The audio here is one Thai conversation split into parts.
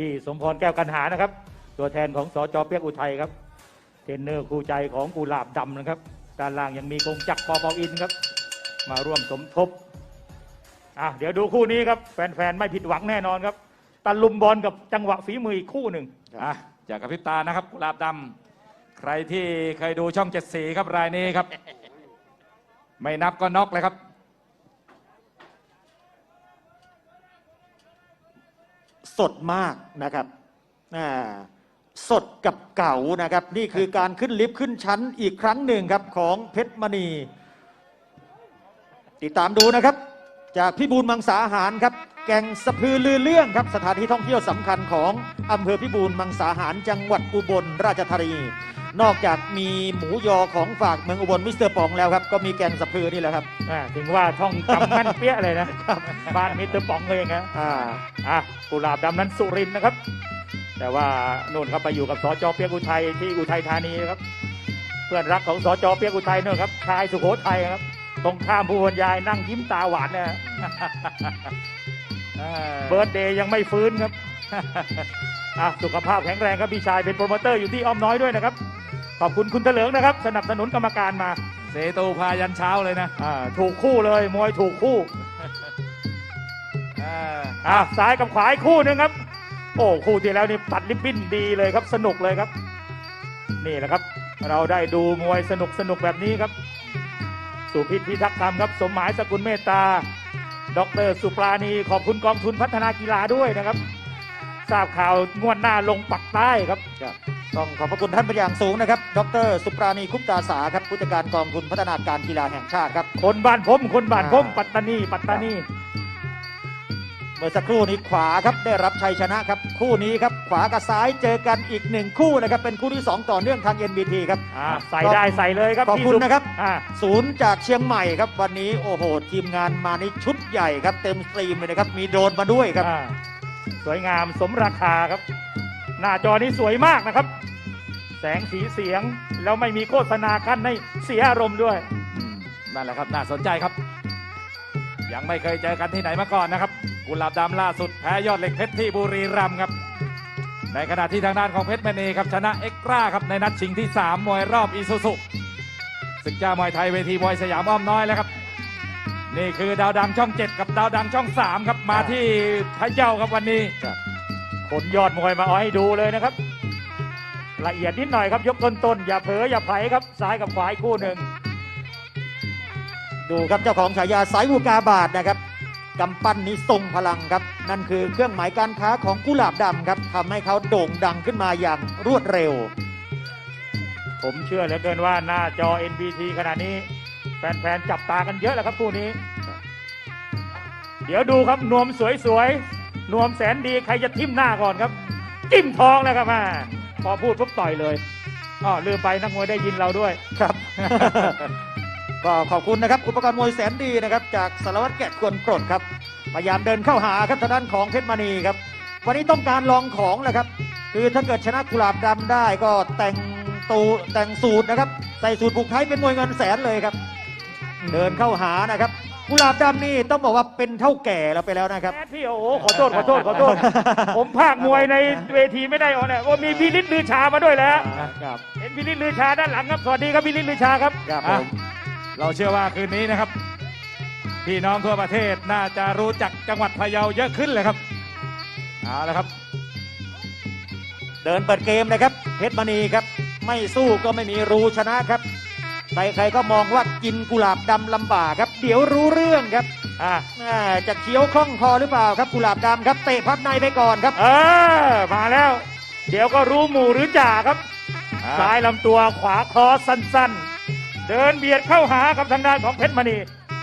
พี่สมพรแก้วกันหานะครับ ตัวแทนของสจเปียกอุทัยครับเทรนเนอร์คู่ใจของกุหลาบดำนะครับ ด้านล่างยังมีกงจักรปอปออินครับ มาร่วมสมทบอะเดี๋ยวดูคู่นี้ครับ แฟนๆ ไม่ผิดหวังแน่นอนครับตะลุมบอลกับจังหวะฝีมืออีกคู่หนึ่งอะอยากกระพริบตานะครับกุหลาบดำใครที่เคยดูช่องเจ็ดสีครับรายนี้ครับ ไม่นับก็น็อกเลยครับ สดมากนะครับสดกับเก่านะครับ นี่คือการขึ้นลิฟต์ขึ้นชั้นอีกครั้งหนึ่งครับของเพชรมณี ติดตามดูนะครับ จากพิบูลมังสาหารครับ แก่งสะพือลือเรื่องครับ สถานที่ท่องเที่ยวสำคัญของอำเภอพิบูลมังสาหารจังหวัดอุบลราชธานี นอกจากมีหมูยอของฝากเมืองอุบลมิสเตอร์ปองแล้วครับ ก็มีแก่งสะพือนี่แหละครับ อะถึงว่าท่องจำแม่นเปี้ยเลยนะ บ้านมิสเตอร์ป๋องเลยนะอ่าอะกุหลาบดำนั้นสุรินทร์นะครับ แต่ว่านู่นครับไปอยู่กับสจเปียกอุทัยที่อุทัยธานีนะครับ เพื่อนรักของสจเปียกอุทัยนู่นครับชายสุโขทัยครับ ตรงข้ามผู้บรรยายนั่งยิ้มตาหวานนะฮะเบิร์ดเดย์ยังไม่ฟื้นครับอะสุขภาพแข็งแรงครับพี่ชายเป็นโปรโมเตอร์อยู่ที่อ้อมน้อยด้วยนะครับ ขอบคุณคุณเถลิงนะครับ สนับสนุนกรรมการมาเซตูพายันเช้าเลยนะอ่าถูกคู่เลยมวยถูกคู่อ่าอะซ้ายกับขวาอีกคู่หนึงครับ โอ้คู่ที่แล้วนี่ตัดลิบบิ้นดีเลยครับ สนุกเลยครับ นี่แหละครับ เราได้ดูมวยสนุกสนุกแบบนี้ครับ สุพิษพิทักษ์ธรรมครับ สมหมายสกุลเมตตา ดรสุปราณีขอบคุณกองทุนพัฒนากีฬาด้วยนะครับ ทราบข่าวงวดหน้าลงปักใต้ครับ ต้องขอบพระคุณท่านเป็นอย่างสูงนะครับ ดร สุปราณีคุปตาสาครับผู้จัดการกองทุนพัฒนาการกีฬาแห่งชาติครับคนบ้านผมคนบ้านผมอ่าปัตตานีปัตตานีเมื่อสักครู่นี้ขวาครับได้รับชัยชนะครับ คู่นี้ครับขวากับซ้ายเจอกันอีกหนึ่งคู่นะครับ เป็นคู่ที่ 2 ต่อเนื่องทาง NBT ครับอ่าใส่ได้ใส่เลยครับขอบพี่คุณสุนะครับ อ่าศูนย์จากเชียงใหม่ครับ วันนี้โอ้โห ทีมงานมาในชุดใหญ่ครับ เต็มสตรีมเลยนะครับ มีโดรนมาด้วยครับ อ่า สวยงามสมราคาครับ หน้าจอนี้สวยมากนะครับ แสงสีเสียงแล้วไม่มีโฆษณาขั้นให้เสียอารมณ์ด้วย นั่นแหละครับน่าสนใจครับ ยังไม่เคยเจอกันที่ไหนมาก่อนนะครับ กุหลาบดำล่าสุดแพ้ยอดเหล็กเพชรที่บุรีรัมย์ครับ ในขณะที่ทางด้านของเพชรมณีครับชนะเอ็กตร้าครับในนัดชิงที่ 3 มวยรอบอีซูซุศึกเจ้ามวยไทยเวทีมวยสยามอ้อมน้อยแล้วครับ นี่คือดาวดังช่อง 7 กับดาวดังช่อง 3 ครับมาที่พะเยาครับวันนี้ขนยอดมวยมาเอาให้ดูเลยนะครับ ละเอียดนิดหน่อยครับยกต้นๆอย่าเผลออย่าไผลครับซ้ายกับขวาอีกคู่หนึ่งดูครับเจ้าของฉายาสายหูกาบาทนะครับกำปั้นนี้ทรงพลังครับ นั่นคือเครื่องหมายการค้าของกุหลาบดำครับทำให้เขาโด่งดังขึ้นมาอย่างรวดเร็ว ผมเชื่อเหลือเกินว่าหน้าจอ NBT ขณะนี้ แฟนๆจับตากันเยอะแล้วครับคู่นี้ เดี๋ยวดูครับนวมสวยๆนวมแสนดีใครจะทิ่มหน้าก่อนครับจิ้มท้องแล้วครับมาพอพูดปุ๊บต่อยเลยอ๋อลืมไปนักมวยได้ยินเราด้วยครับ ก็ขอบคุณนะครับ อุปกรณ์มวยแสนดีนะครับ จากสารวัตรแกะกวนกรดครับพยายามเดินเข้าหาครับทางด้านของเพชรมณีครับ วันนี้ต้องการลองของแหละครับคือถ้าเกิดชนะกุหลาบดำได้ก็แต่งตูแต่งสูตรนะครับ ใส่สูตรผูกไทยเป็นมวยเงินแสนเลยครับ เดินเข้าหานะครับ กุหลาบดำนี่ต้องบอกว่าเป็นเท่าแก่แล้วไปแล้วนะครับ แอดพี่โอ้โหขอโทษขอโทษขอโทษ ผมภาคมวยในเวทีไม่ได้อ๋อเนี่ยว่ามีพินิจลือชามาด้วยแล้ว ครับ เห็นพินิจลือชาด้านหลังครับ สวัสดีครับพินิจลือชาครับ ครับผอะมเราเชื่อว่าคืนนี้นะครับ พี่น้องทั่วประเทศน่าจะรู้จักจังหวัดพะเยาเยอะขึ้นเลยครับเอาละครับ เดินเปิดเกมนะครับ เพชรมณีครับ ไม่สู้ก็ไม่มีรู้ชนะครับ ใครๆก็มองว่ากินกุหลาบดำลำบากครับ เดี๋ยวรู้เรื่องครับอะอ่าจะเคี้ยวคล่องคอหรือเปล่าครับกุหลาบดำครับเตะพับในไปก่อนครับ เออมาแล้ว เดี๋ยวก็รู้หมู่หรือจ่าครับอ่า ซ้ายลำตัวขวาคอสั้นๆ เดินเบียดเข้าหากับทางด้านของเพชรมณี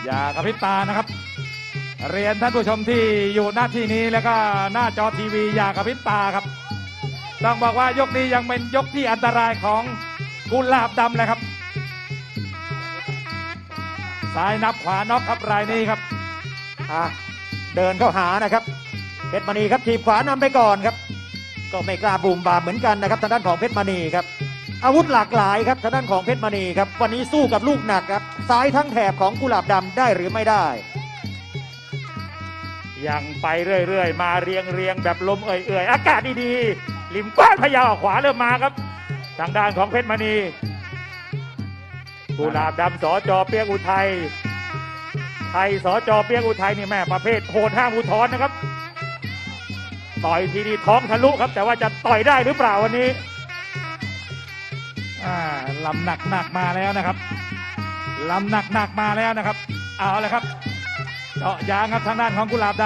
อย่ากระพริบตานะครับ เรียนท่านผู้ชมที่อยู่หน้าที่นี้แล้วก็หน้าจอทีวีอย่ากระพริบตาครับ ต้องบอกว่ายกนี้ยังเป็นยกที่อันตรายของกุหลาบดำเลยครับ ซ้ายนับขวาน็อกครับรายนี้ครับอะเดินเข้าหานะครับเพชรมณีครับทีบขวานำไปก่อนครับ ก็ไม่กล้าบูมบามเหมือนกันนะครับทางด้านของเพชรมณีครับ อาวุธหลากหลายครับทางด้านของเพชรมณีครับ วันนี้สู้กับลูกหนักครับซ้ายทั้งแถบของกุหลาบดำได้หรือไม่ได้ยังไปเรื่อยๆ มาเรียงเรียงๆแบบลมเอื่อยๆ อากาศดีๆริมกว้านพะเยาออกขวาเริ่มมาครับ ทางด้านของเพชรมณี กุหลาบดำสอจอเปียกอุทัยไทยสอจอเปียกอุทัยนี่แม่ประเภทโหดห้ามอุทธรนะครับ ต่อยทีนี้ท้องทะลุครับ แต่ว่าจะต่อยได้หรือเปล่าวันนี้อ่าลำหนักหนักมาแล้วนะครับลำหนักหนักมาแล้วนะครับ เอาเลยครับเจาะยางครับทางด้านของกุหลาบด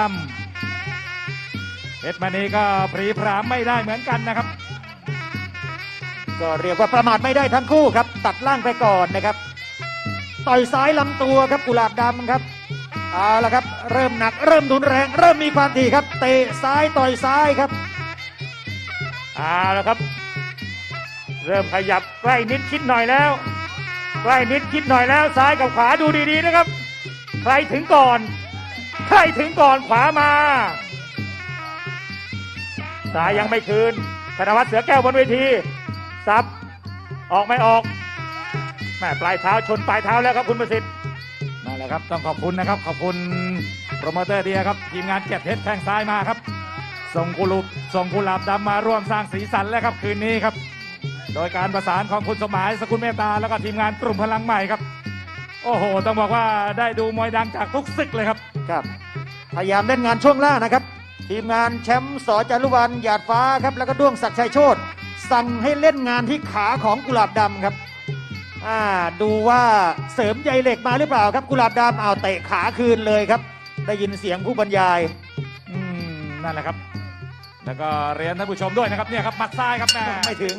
ำเพชรมณีก็ปรีพรามไม่ได้เหมือนกันนะครับ ก็เรียกว่าประมาทไม่ได้ทั้งคู่ครับ ตัดล่างไปก่อนนะครับ ต่อยซ้ายลำตัวครับกุหลาบดำครับเอาละครับ เริ่มหนักเริ่มรุนแรง เริ่มมีความถี่ครับ เตะซ้ายต่อยซ้ายครับเอาละครับ เริ่มขยับใกล้นิดคิดหน่อยแล้วใกล้นิดคิดหน่อยแล้วซ้ายกับขวาดูดีๆนะครับ ใครถึงก่อน ใครถึงก่อนขวามาซ้ายยังไม่คืนธนวัฒน์เสือแก้วบนเวที ซับออกไม่ออกแม่ปลายเท้าชนปลายเท้าแล้วครับคุณประสิทธิ์นั่นแหละครับต้องขอบคุณนะครับ ขอบคุณโปรโมเตอร์เดียครับทีมงานเก็บเพชรแข้งซ้ายมาครับ ส่งกุหลาบส่งกุหลาบดำมาร่วมสร้างสีสันแล้วครับคืนนี้ครับ โดยการประสานของคุณสมหมายสกุลเมตตาแล้วก็ทีมงานกลุ่มพลังใหม่ครับ โอ้โห ต้องบอกว่าได้ดูมวยดังจากทุกศึกเลยครับครับ พยายามเล่นงานช่วงล่างนะครับ ทีมงานแชมป์สอจารุวันหยาดฟ้าครับแล้วก็ด้วงศักดิ์ชัยโชต สั่งให้เล่นงานที่ขาของกุหลาบดำครับอ่าดูว่าเสริมใยเหล็กมาหรือเปล่าครับ กุหลาบดำเอาเตะขาคืนเลยครับ ได้ยินเสียงผู้บรรยายอืมนั่นแหละครับ แล้วก็เรียนท่านผู้ชมด้วยนะครับเนี่ยครับหมัดซ้ายครับแม่ไม่ถึง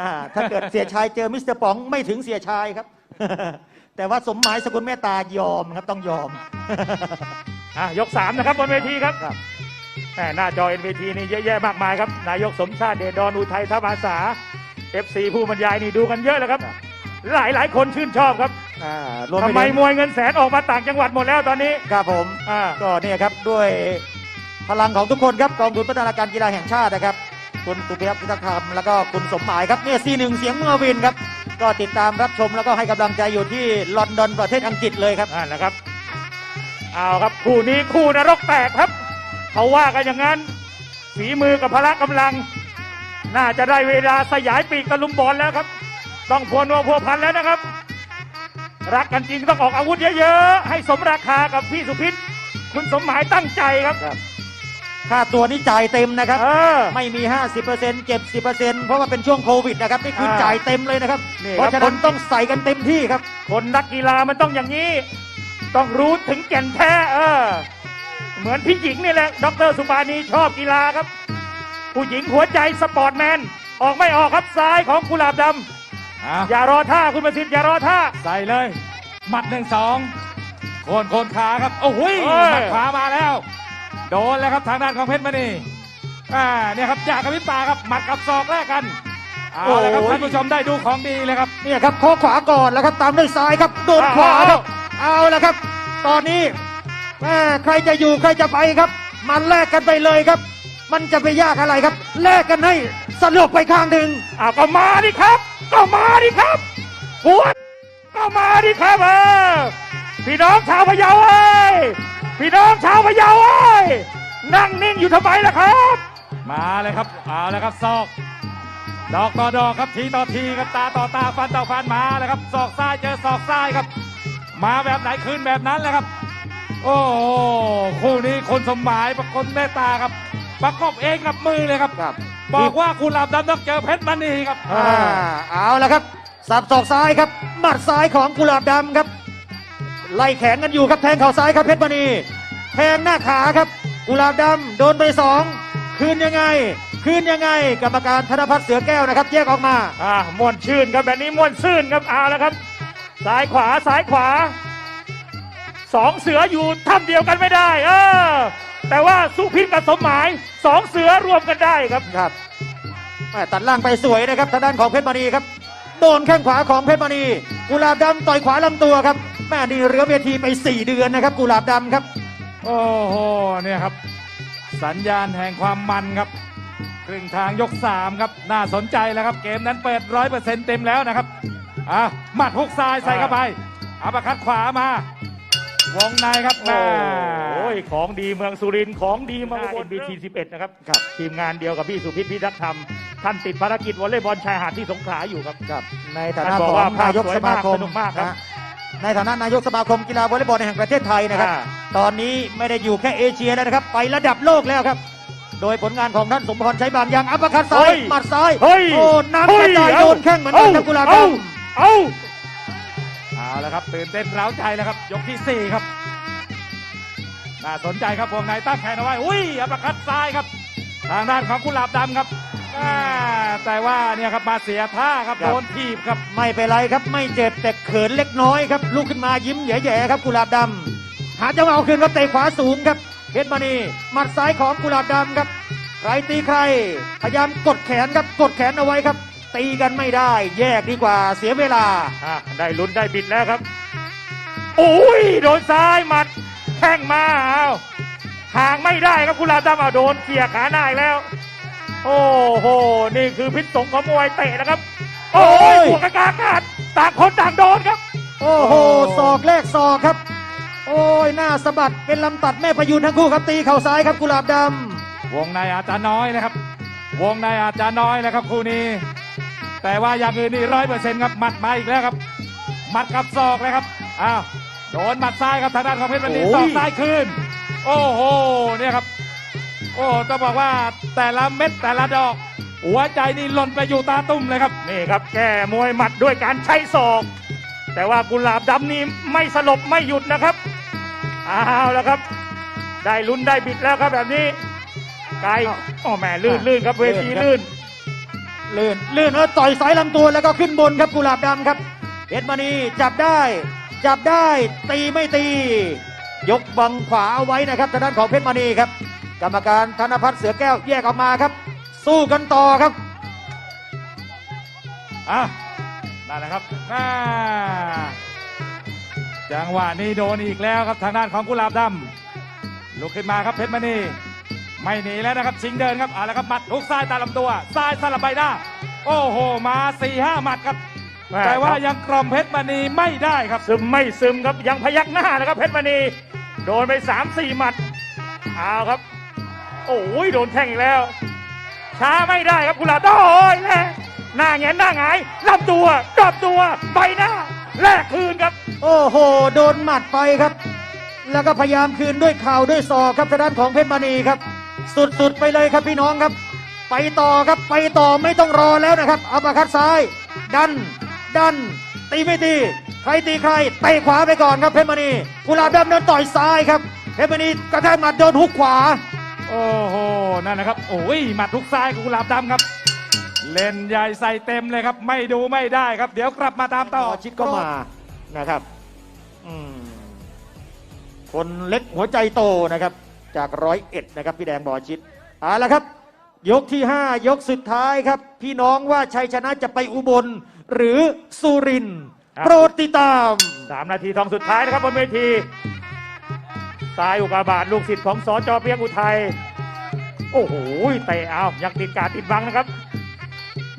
อ่าถ้าเกิดเสียชายเจอมิสเตอร์ป๋องไม่ถึงเสียชายครับ แต่ว่าสมหมายสกุลเมตตายอมครับต้องยอมอะยกสามนะครับบนเวทีครับ ครับแหม่หน้าจอเอ็นเวทีนี่เยอะแยะมากมายครับ นายกสมชาติเดชดอนอุทัยทัพอาสา FC ผู้บรรยายนี่ดูกันเยอะแล้วครับ หลายหลายๆคนชื่นชอบครับอ่ารวมทำไปไมถึงมวยเงินแสนออกมาต่างจังหวัดหมดแล้วตอนนี้ครับผมอ่าก็เนี่ยครับด้วยพลังของทุกคนครับกองทุนพัฒนาการกีฬาแห่งชาตินะครับ คุณตุเปียพิทักษ์ธรรมแล้วก็คุณสมหมายครับเนี่ยซีหนึ่งเสียงเมื่อวินครับ ก็ติดตามรับชมแล้วก็ให้กำลังใจอยู่ที่ลอนดอนประเทศอังกฤษเลยครับ นั่นแหละครับ เอาครับคู่นี้คู่นรกแตกครับ เขาว่ากันอย่างนั้นฝีมือกับพละกำลัง น่าจะได้เวลาสยายปีกตะลุมบอลแล้วครับ ต้องพวนนัวพัวพันแล้วนะครับ รักกันจริงต้องออกอาวุธเยอะๆ ให้สมราคากับพี่สุพิษคุณสมหมายตั้งใจครับค่าตัวนี่จ่ายเต็มนะครับเออไม่มี 50%เก็บ 10%เพราะว่าเป็นช่วงโควิดนะครับนี่คืออ่าจ่ายเต็มเลยนะครับนี่เพราะครัฉะบนั้นต้องใส่กันเต็มที่ครับ คนนักกีฬามันต้องอย่างนี้ ต้องรู้ถึงแก่นแท้เออ เหมือนพี่หญิงนี่แหละดรสุปานีชอบกีฬาครับ ผู้หญิงหัวใจสปอร์ตแมน ออกไม่ออกครับซ้ายของกุหลาบดอะำอย่ารอท่าคุณประสิทธิ์อย่ารอท่า ใส่เลยหมัดหนึ่งสองโคนโคนขาครับ โอ้โหยเอ้ย หมัดขวามาแล้ว โดนแล้วครับทางด้านของเพชรมณีอ่าเนี่ยครับจากกับพิปตาครับหมัดกับศอกแรกกันเอาละครับท่านผู้ชมได้ดูของดีเลยครับ เนี่ยครับข้อขวาก่อนแล้วครับตามด้วยซ้ายครับโดนขวาครับ เอาละครับ ตอนนี้ แม่ใครจะอยู่ใครจะไปครับมันแลกกันไปเลยครับ มันจะไปยากอะไรครับ แลกกันให้สลบไปข้างหนึ่งอ้าวก็มาดิครับ ก็มาดิครับหัวก็มาดิครับเออพี่น้องชาวพะเยาเอ้ยพี่น้องชาวพะเยาเอ้ยนั่งนิ่งอยู่ทำไมล่ะครับ มาเลยครับเอาเลยครับศอก ดอกต่อดอกครับทีต่อทีครับตาต่อตาฟันต่อฟันมาเลยครับศอกซ้ายเจอศอกซ้ายครับ มาแบบไหนคืนแบบนั้นแหละครับ โอ้โหคู่นี้คนสมหมายประคนเมตตาครับ ประกบเองกับมือเลยครับ ครับ บอกว่ากุหลาบดำต้องเจอเพชรมณีครับอ่าเอาละครับ สับศอกซ้ายครับ หมัดซ้ายของกุหลาบดำครับ ไล่แขนกันอยู่ครับแทงเข่าซ้ายครับเพชรมณี แทงหน้าขาครับ กุหลาบดำโดนไปสองคืนยังไง คืนยังไง กรรมการธนพัฒน์เสือแก้วนะครับ แยกออกมา อ่าม่วนชื่นครับแบบนี้ม่วนซื่นครับเอาแล้วครับ ซ้ายขวาซ้ายขวา สองเสืออยู่ถ้ำเดียวกันไม่ได้ เออ แต่ว่าสุพิษกับสมหมายสองเสือรวมกันได้ครับ ครับแม่ตัดล่างไปสวยนะครับทางด้านของเพชรมณีครับ โดนแข้งขวาของเพชรมณีกุหลาบดำต่อยขวาลำตัวครับแม่นี่เรือเวทีไป 4 เดือนนะครับ กุหลาบดำครับ โอ้โหเนี่ยครับ สัญญาณแห่งความมันครับครึ่งทางยกสามครับ น่าสนใจแล้วครับ เกมนั้นเปิดร้อยเปอร์เซ็นต์เต็มแล้วนะครับอะหมัดฮุกซ้ายใส่เข้าไปอัปคัดขวามา วงในครับโอ้แม่โหของดีเมืองสุรินทร์ของดีเมืองอุบลบีทีสิบเอ็ดนะครับครับทีมงานเดียวกับพี่สุพิษพิทักษ์ธรรม ท่านติดภารกิจวอลเลย์บอลชายหาดที่สงขลาอยู่ครับครับ ในฐาท่านะนบขอกองว่าภาพนายกสวยสมาคมมากสนุกมากครับนะในฐานะนายกสมาคมกีฬาวอลเลย์บอลแห่งประเทศไทยนะครับ อ่า ตอนนี้ไม่ได้อยู่แค่เอเชียแล้วนะครับ ไประดับโลกแล้วครับ โดยผลงานของท่านสมพรใช้บางอย่างอัปเปอร์คัดซ้ายหมัดซ้ายเฮ้ยโอ้น้ำกระจายโดนแข้งเหมือนกันครับกุหลาบดเอ้เอ้าเอา ละครับตื่นเต้นเร้าใจแล้วครับ ยกที่สี่ครับน่าสนใจครับวงในตั้งแขนเอาไว้อุ้ยอัปเปอร์คัดซ้ายครับ ทางด้านของกุหลาบดำครับอ่าแต่ว่าเนี่ยครับมาเสียท่าครับโดนทีบครับไม่เป็นไรครับ ไม่เจ็บแต่เขินเล็กน้อยครับลุกขึ้นมายิ้มแย่ๆครับกุหลาบดำหาจังหวะเอาคืนครับเตะขวาสูงครับเพชรมณีหมัดซ้ายของกุหลาบดำครับใครตีใคร พยายามกดแขนครับกดแขนเอาไว้ครับ ตีกันไม่ได้ แยกดีกว่าเสียเวลา อะได้ลุ้นได้บิดแล้วครับโอ้ยโดนซ้ายหมัดแข้งมาเอาห่างไม่ได้ครับกุหลาบดำเอาโดนเขี่ยขาหน้าอีกแล้ว โอ้โหนี่คือพิษสงของมวยเตะนะครับ โอ้โอ้ยย บวกกับกลางอากาศต่างคนต่างโดนครับ โอ้โหโอ้ศอกแรกศอกครับ โอ้ยหน้าสะบัดเป็นลำตัดแม่พยูนทั้งคู่ครับตีเข่าซ้ายครับกุหลาบดวงในอาจจะน้อยนะครับ วงในอาจจะน้อยนะครับคู่นี้ แต่ว่าอย่างอื่นนี่ร้อยเปอร์เซ็นต์ครับหมัดมาอีกแล้วครับหมัดกับศอกเลยครับอ้าวโดนหมัดซ้ายครับทางด้านของเพชรมณีโอ้ย ศอกซ้ายคืน โอ้โหเนี่ยครับ โอ้ต้องบอกว่าแต่ละเม็ดแต่ละดอก หัวใจนี่หล่นไปอยู่ตาตุ้มเลยครับ นี่ครับแก้มวยหมัดด้วยการใช้ศอก แต่ว่ากุหลาบดำนี่ไม่สลบไม่หยุดนะครับเอาแล้วครับ ได้ลุ้นได้บิดแล้วครับแบบนี้ไกลโอ้แหม่ลื่นลื่นครับเวทีลื่น ลื่นลื่นแล้วต่อยสายลำตัวแล้วก็ขึ้นบนครับกุหลาบดำครับเพชรมณีจับได้ จับได้ตีไม่ตี ยกบังขวาเอาไว้นะครับทางด้านของเพชรมณีครับ กรรมการธนพัฒน์เสือแก้วแยกออกมาครับ สู้กันต่อครับอะนั่นแหละครับอ่าจังหวะนี้โดนอีกแล้วครับทางด้านของกุหลาบดำลุกขึ้นมาครับเพชรมณี ไม่หนีแล้วนะครับ ชิงเดินครับเอาละครับหมัดลุกซ้ายตามลำตัวซ้ายสลับใบหน้า โอ้โห มาสี่ห้าหมัดครับแม่แต่ว่าครับยังกล่อมเพชรมณีไม่ได้ครับ ซึมไม่ซึมครับยังพยักหน้านะครับ เพชรมณีโดนไปสามสี่หมัดเอาครับ โอ้ยโดนแทงอีกแล้ว ช้าไม่ได้ครับกุหลาบโอ้ยแลกหน้าแงนหน้าหงายลำตัวกลับตัวใบหน้าแลกคืนครับ โอ้โห โดนหมัดไปครับ แล้วก็พยายามคืนด้วยเข่าด้วยศอกครับทางด้านของเพชรมณีครับ สุดๆไปเลยครับพี่น้องครับ ไปต่อครับไปต่อไม่ต้องรอแล้วนะครับอัปเปอร์คัดซ้าย ดัน ดัน ตีไม่ตีใครตีใครเตะขวาไปก่อนครับเพชรมณีกุหลาบดำเดินต่อยซ้ายครับเพชรมณีกระแทกหมัดโดนฮุกขวา โอ้โหนั่นนะครับโอ้ยหมัดทุกซ้ายของกุหลาบดำครับ เล่นใหญ่ใส่เต็มเลยครับ ไม่ดูไม่ได้ครับ เดี๋ยวกลับมาตามต่อต่อชิดก็มานะครับอืมคนเล็กหัวใจโตนะครับ จากร้อยเอ็ดนะครับพี่แดงบอชิดเอาละครับ ยกที่ 5 ยกสุดท้ายครับ พี่น้องว่าชัยชนะจะไปอุบลหรือสุรินทร์ครับ โปรดติดตาม สามนาทีทองสุดท้ายนะครับบนเวทีซ้ายอุกาบาตลูกศิษย์ของสจเปียกอุทัย โอ้โหเตะเอายังติดการติดบังนะครับ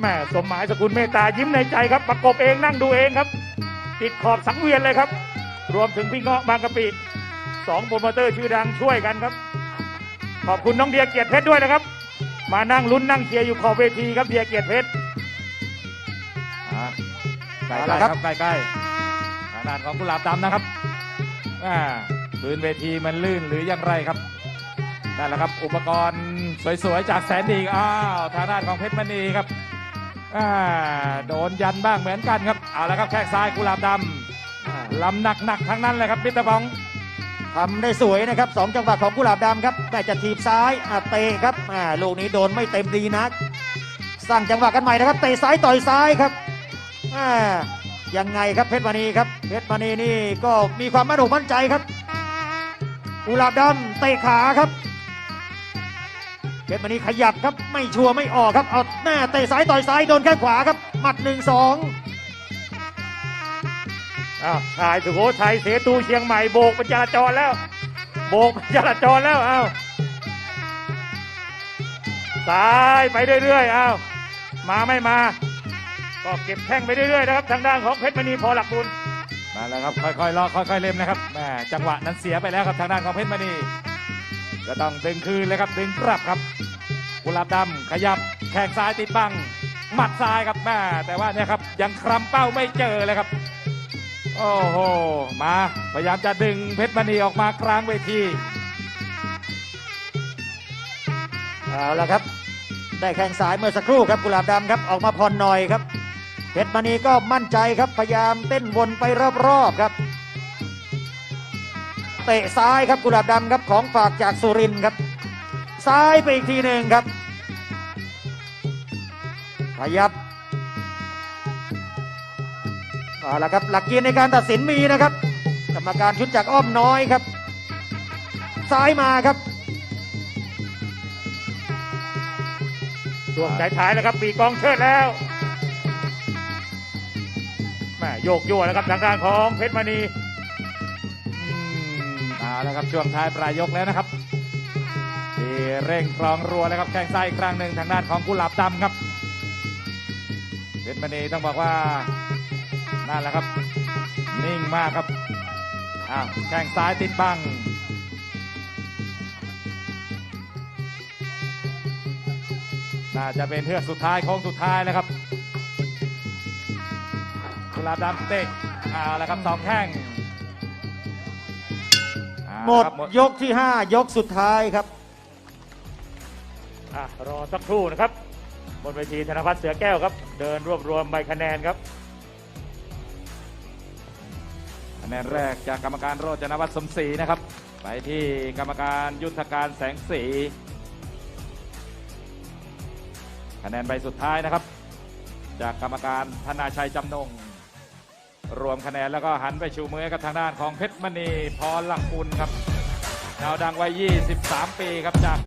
แม่สมหมายสกุลเมตตายิ้มในใจครับ ประกบเองนั่งดูเองครับ ติดขอบสังเวียนเลยครับ รวมถึงพี่เงาะบางกะปิ สองโปรโมเตอร์ชื่อดังช่วยกันครับ ขอบคุณน้องเดียเกียรติเพชรด้วยนะครับ มานั่งลุ้นนั่งเชียร์อยู่ขอบเวทีครับเดียเกียรติเพชรอะใกเอาล้ละๆคครัรับบใกล้ๆทางด้านของกุหลาบดำนะครับอ่าพื้นเวทีมันลื่นหรือยังไรครับนั่นแหละครับอุปกรณ์สวยๆจากแสนดีอ้าวทางด้านของเพชรมณีครับอ่าโดนยันบ้างเหมือนกันครับเอาละครับแข้งซ้ายกุหลาบดำลำหนักๆทั้งนั้นเลยครับมิสเตอร์บอง ทำได้สวยนะครับสองจังหวะของกุหลาบดำครับแต่จะถีบซ้ายอเตะครับลูกนี้โดนไม่เต็มดีนักสร้างจังหวะกันใหม่นะครับเตะซ้ายต่อยซ้ายครับยังไงครับเพชรมณีครับเพชรมณีนี่ก็มีความมั่นอกมั่นใจครับกุหลาบดำเตะขาครับเพชรมณีขยับครับไม่ชัวร์ไม่ออกครับเอาหน้าเตะซ้ายต่อยซ้ายโดนแข้งขวาครับหมัดหนึ่งสอง อ้าวชายสุโขทัยเสตูเชียงใหม่โบกเป็นจราจรแล้ว โบกเป็นจราจรแล้วอ้าวซ้ายไปเรื่อยๆอ้าวมาไม่มา ก็เก็บแข้งไปเรื่อยๆนะครับ ทางด้านของเพชรมณีพอหลักบุญมาแล้วครับค่อยๆลอกค่อยๆเล่มนะครับแหม่จังหวะนั้นเสียไปแล้วครับทางด้านของเพชรมณีก็ต้องดึงคืนเลยครับดึงกลับครับกุหลาบดำขยับแข้งซ้ายติดบังหมัดซ้ายครับแม่แต่ว่าเนี่ยครับยังคลำเป้าไม่เจอเลยครับ โอ้โห มาพยายามจะดึงเพชรมณีออกมากลางเวที เอาละครับ ได้แข้งซ้ายเมื่อสักครู่ครับกุหลาบดำครับออกมาผ่อนหน่อยครับ เพชรมณีก็มั่นใจครับพยายามเต้นวนไปรอบๆครับ เตะซ้ายครับกุหลาบดำครับของฝากจากสุรินครับ ซ้ายไปอีกทีหนึ่งครับ ขยับ เอาละครับ หลักเกณฑ์ในการตัดสินมีนะครับ กรรมการชุดจากอ้อมน้อยครับ ซ้ายมาครับช่วงท้ายๆแล้วครับปีกองเชิดแล้วแม่โยกยั่วแล้วครับทางด้านของเพชรมณีอืมเอาแล้วครับช่วงท้ายปลายยกแล้วนะครับที่เร่งครองรัวแล้วครับแข้งซ้ายอีกครั้งหนึ่งทางด้านของกุหลาบดำครับเพชรมณีต้องบอกว่า นั่นแหละครับ นิ่งมากครับอ้าวแข้งซ้ายติดบังน่าจะเป็นเทือกสุดท้ายโค้งสุดท้ายแล้วครับกุหลาบดำเตะเอาแล้วครับสองแข้งเอาหมดครับยกที่ 5 ยกสุดท้ายครับอะรอสักครู่นะครับ บนเวทีธนพัฒน์เสือแก้วครับ เดินรวบรวมใบคะแนนครับ คะแนนแรกจากกรรมการโรจนวัฒน์สมศรีนะครับ ไปที่กรรมการยุทธการแสงสีคะแนนใบสุดท้ายนะครับ จากกรรมการธนาชัยจำนง รวมคะแนนแล้วก็หันไปชูมือกับทางด้านของเพชรมณีพรหลังกุลครับดาวดังวัย 23 ปีครับจาก